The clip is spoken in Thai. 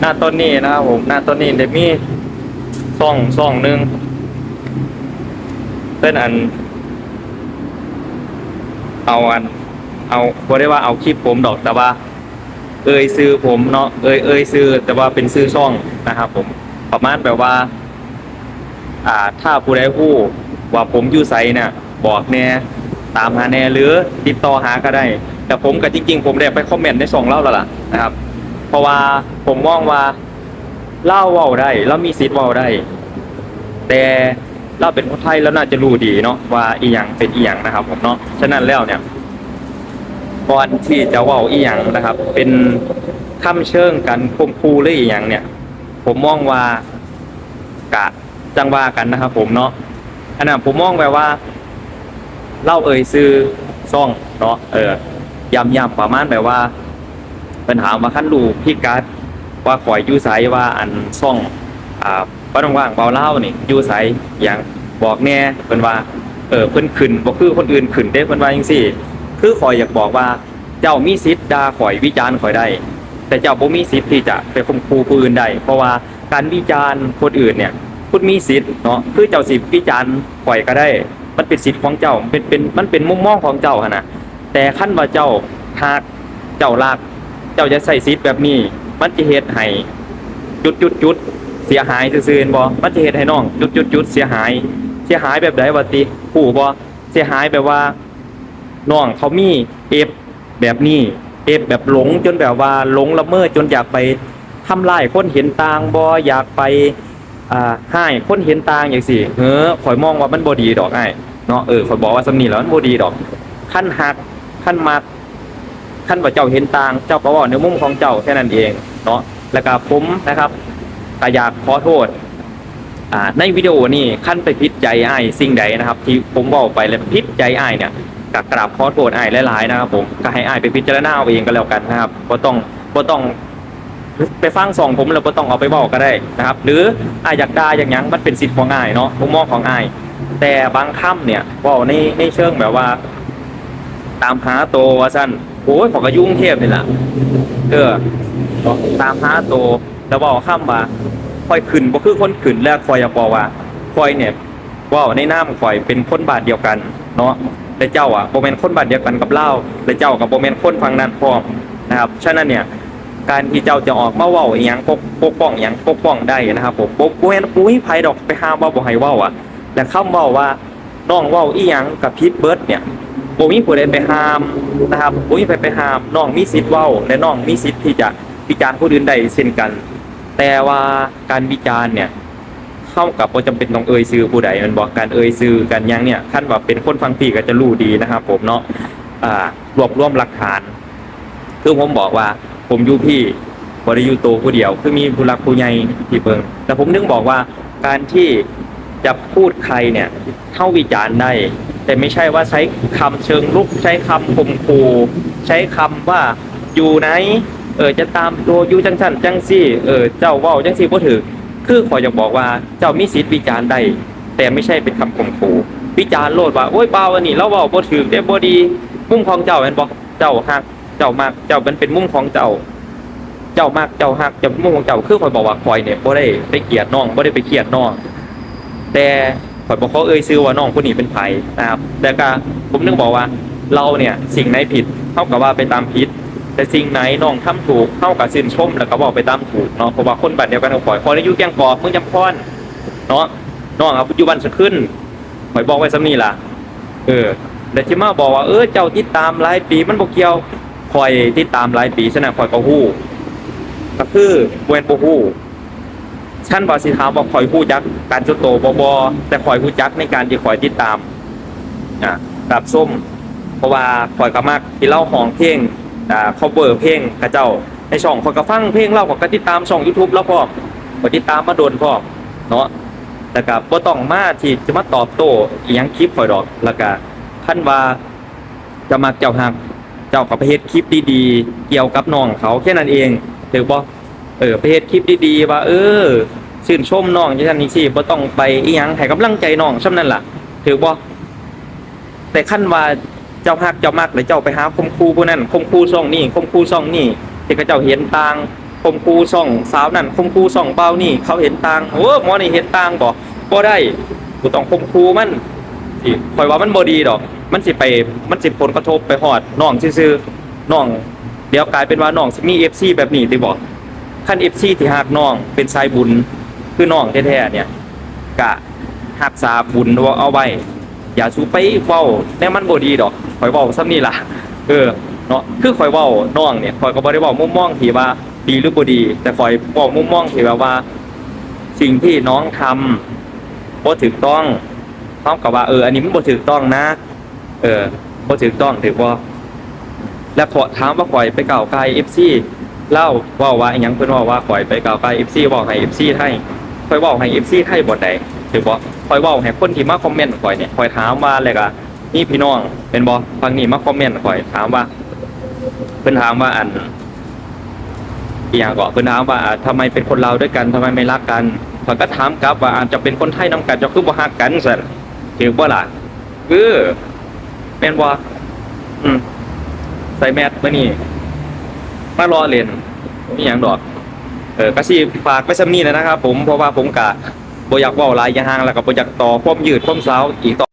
หน้าต้นนี้นะครับผมหน้าต้นนี้เดมีซ่องซ่องหนึ่งเป็นอัน เอาอัน เอาบ่ได้ว่าเอาคลิปผมดอกแต่ว่า เอ่ยซื้อผมเนาะเอ่ยเอ่ยซื้อแต่ว่าเป็นซื้อช่องนะครับผมประมาณแบบว่า อ่า ถ้าผู้ใดผู้ว่าผมอยู่ไสเนี่ยบอกแน่ตามหาแน่หรือติดต่อหาก็ได้ แต่ผมก็จริง ๆ ผมได้ไปคอมเมนต์ในช่องเล่าแล้วล่ะนะครับ เพราะว่าผมมองว่าเล่าเว้าได้แล้วมีสิทธิ์เว้าได้ แต่เราเป็นคนไทยแล้วน่าจะรู้ดีเนาะว่าอีหยังเป็นอีหยังนะครับ ผมเนาะฉะนั้นแล้วเนี่ยก่อนที่จะว่าอีหยังนะครับ เป็นคำเชิงกันคมคูหรืออีหยังเนี่ย ผมมองว่ากะจังว่ากันนะครับผมเนาะอันนั้นผมมองแบบว่า เล่าเอ่ยซื้อซ่องเนาะเออยำยำประมาณแบบว่า ปัญหามาขั้นรูพี่การ์ดว่าข่อยยูไสว่าอันซ่องอ่าป้าต้องว่างเบาเล่านี่ยูไสอย่างบอกแน่เพิ่นว่าเออเพิ่นขึ้นบ่คือคนอื่นขึ้นเด้เพิ่นว่าจังซี่คือข่อยอยากบอกว่าเจ้ามีสิทธิ์ด่าข่อยวิจารณ์ข่อยได้ แต่เจ้าบ่มีสิทธิ์ที่จะไปข่มขู่ผู้อื่นได้เพราะว่าการวิจารณ์คนอื่นเนี่ยคุณมีสิทธิ์เนาะคือเจ้าสิวิจารณ์ข่อยก็ได้ มันเป็นสิทธิ์ของเจ้าเป็นเป็นมันเป็นมุมมองของเจ้าหั่นน่ะแต่ขั้นว่าเจ้าหากเจ้าลาก เจ้าจะใส่สิทธิ์แบบนี้ มันจะเฮ็ดให้จุดจุดจุดเสียหายซื่อๆบ่มันจะเฮ็ดให้น้องจุดจุดจุดเสียหาย เสียหายแบบใดวะติผู้บ่เสียหายแบบว่าน้องเขามีเอฟแบบนี้เอฟแบบหลงจนแบบว่าหลงละเมอจนอยากไปทำลายคนเห็นต่างบ่อยากไปอ่าให้คนเห็นต่างอย่างสิเออข่อยมองว่ามันบ่ดีดอกไอ้เนาะเออข่อยบอกว่าสำนีแล้วมันบ่ดีดอกขั้นหักขั้นมัก ขั้นว่าเจ้าเห็นต่าง เจ้าก็เว่าในมุมของเจ้าแค่นั้นเองเนาะแล้วก็ผมนะครับก็อยากขอโทษอ่าในวิดีโอนี่ขั้นไปพิษใจไอ้สิ่งใดนะครับ ที่ผมบอกไปแล้วพิษใจไอ้เนี่ยก็กราบขอโทษไอ้หลายๆนะครับผมก็ให้ไอ้ายไปพิจารณาเอาเองก็แล้วกันนะครับก็ต้องก็ต้องไปฟังสองผมแล้วก็ต้องเอาไปบอกก็ได้นะครับ หรือไอ้ายอยากได่าอย่างยังมันเป็นสิทธิ์ของไอ้เนาะมุมมองของไอ้แต่บางค่ำเนี่ยว่าในในเชิงแบบว่า ตามหาโตวว่าสั้น โอ้ยขอกระยุ่งเทพนี่แหละเออตามหาโตแล้วบอกข้ามว่าคอยขึ้นบ่คือคนขึ้นแล้วคอยอยากบอกว่าคอยเนี่ยว่าในน้ำคอยเป็นคนบาทเดียวกัน เนาะแต่เจ้าอะโบเมนคนบาทเดียวกันกับเล่าแต่เจ้ากับโบเมนคนฟังนั้นพร้อมนะครับฉะนั้นเนี่ยการที่เจ้าจะออกมาว้าอย่างปกปกป้องอย่างปกป้องได้นะครับผมปกป้องปุ้ยไผดอกไปห้ามว่าบ่ให้ว้าอะแต่คำเว้าว่าน้องว้าอีหยังกับพิษเบิร์ดเนี่ย บ่มีผู้ใดไปห้ามนะครับบ่มีใครไปห้ามน้องมีสิทธิ์เว้าและน้องมีสิทธิ์ที่จะวิจารณ์ผู้อื่นได้เช่นกัน แต่ว่าการวิจารณ์เนี่ยเข้ากับบ่จำเป็นต้องเอ่ยชื่อผู้ใดมันบอกการเอ่ยชื่อกันยังเนี่ยท่านว่าเป็นคนฟังพี่ก็จะรู้ดีนะครับ ผมเนาะอ่ารวบรวมหลักฐานคือผมบอกว่า ผมอยู่พี่บริยูโตผู้เดียว คือมีผู้รักผู้ใหญ่ที่เบิงแต่ผมนึกบอกว่าการที่จะพูดใครเนี่ยเท่าวิจารณ์ได้ แต่ไม่ใช่ว่าใช้คำเชิงลุกใช้คำข่มขู่ใช้คำว่าอยู่ไหนเออจะตามตัวยูจังสันจังซี่เออเจ้าว้าจังซี่บ่ถือคือขอยอยากบอกว่าเจ้ามีสิทธิ์วิจารณ์ได้แต่ไม่ใช่เป็นคำข่มขู่วิจารณ์โลดว่าโอ้ยเปล่าอันนี้เราเว้าบ่ถือได้บ่ดี มุมของเจ้าแม่นบ่เจ้าฮักเจ้ามากเจ้ามันเป็นมุมของเจ้า เจ้ามากเจ้าฮักเจ้ามุมของเจ้าคือข่อยบอกว่าข่อยเนี่ยบ่ได้ไปเกลียดน้องบ่ได้ไปเกลียดน้องแต่ ข่อยบอกเขาเอ่ยซื้อว่าน้องคนนี้เป็นไผ่นะครับแต่ก็ผมนึกบอกว่าเราเนี่ยสิ่งไหนผิดเท่ากับว่าไปตามผิด แต่สิ่งไหนน้องทำถูกเท่ากับชื่นชมแล้วก็บอกไปตามถูกเนาะเพราะว่าคนบัดเดียวกันกับข่อยข่อยได้อยู่แกงกอเมืองจำพรเนาะน้องเอาปัจจุบันสะขึ้นข่อยบอกไว้ซ้ำนี่ล่ะ เออแต่ที่มาบอกว่าเออเจ้าติดตามหลายปีมันบ่เกี่ยวข่อยติดตามหลายปีฉะนั้นข่อยก็ฮู้ก็คือเวนบ่ ฮู้ฉันว่าสิถามว่าข่อยฮู้จักการจุดโตบ่บ่แต่ข่อยฮู้จักในการที่ข่อยติดตามอะกับส้ม เพราะว่าข่อยก็มักที่เล่าของเพลงอ่า cover เพลงกระเจ้าในช่องข่อยก็ฟังเพลงเล่าขอยก็ติดตามช่อง YouTube แล้วพร้อมข่อยติดตามมาโดนพร้อเนาะแล้วก็บ่ต้องมาที่จะมาตอบโต้อีหยังคลิปข่อยดอกแล้วก็ท่านว่าจะมักเจ้าฮักเจ้าก็ไปเฮ็ดคลิปดีๆ เกี่ยวกับน้องเขาแค่นั้นเองถือบ่เออไปเฮ็ดคลิปดีๆว่า เออ ชื่นชมน้องจังซั่นนี่สิบ่ต้องไปอีหยังให้กำลังใจน้องซำนั้นล่ะถือบ่แต่ขั้นว่าเจ้าฮักเจ้ามักหรือเจ้าไปหาคมคูผู้นั้นคมคูซ่องนี่คมคูซ่องนี่ที่เขาเจ้าเห็นต่างคมคูส่องสาวนั่นคมคูส่องเบานี่ เขาเห็นต่างโอ้หมอนี่เห็นต่างบ่บ่ได้กูต้องคมคูมันสิคอยว่ามันบ่ดีดอก มันสิไปมันสิผลกระทบไปฮอดน้องซื่อๆน้องเดี๋ยวกลายเป็นว่าน้องสิมี FC แบบนี้ติบ่คัน FC ที่ฮักน้องเป็นสายบุญ คือน้องแท้ๆเนี่ยกะรักษาบุญว่าเอาไว้อย่าสูไปเว้าแน่มันบ่ดีดอกข่อยเว้าซ้ำนี่ล่ะ เออเนาะคือข่อยเว้าน้องเนี่ยข่อยก็บ่ได้เว้ามุมมองที่ว่าดีหรือบ่ดี แต่ข่อยเว้ามุมมองที่แบบว่า สิ่งที่น้องทำบ่ถูกต้องพร้อมกับว่าเออ อันนี้มันบ่ถูกต้องนะ เออบ่ถูกต้องถูกบ่แล้วขอถามว่าข่อยไปเก่าวกาย FC เล่าว่าว่าอหยังเพิ่นว่าว่าข่อยไปเก่าวกาย FC บอกให้ FC ไท ยข่อยเว้าให้ FC ไทยบ่ได้ถูกบ่ข่อยเว้าให้คนที่มาคอมเมนต์ข่อยเนี่ยข่อยถามว่าแล้วก็นี่พี่น้องเป็นบ่ฟังนี่มาคอมเมนต์ข่อยถามว่า เพิ่นถามว่าอันอีหยังก็เพิ่นถามว่าอ่าทำไมเป็นคนลาด้วยกันทำไมไม่รักกันข่อยก็ถามกลับว่าอาจจะเป็นคนไทยนํกันจะคือบ่ฮักกันซั่นถือบ่ล่ะเออแม่นบ่อืมใส่แมสมื้อนี้มารอเล่นมีหยังดอก ออก็สิฝากไปซำนี่แล้วนะครับผมเพราะว่าผมกะบ่อยากเว่าหลายอย่างแล้วก็บ่อยากต่อความยืดความเสาวอีกต่อ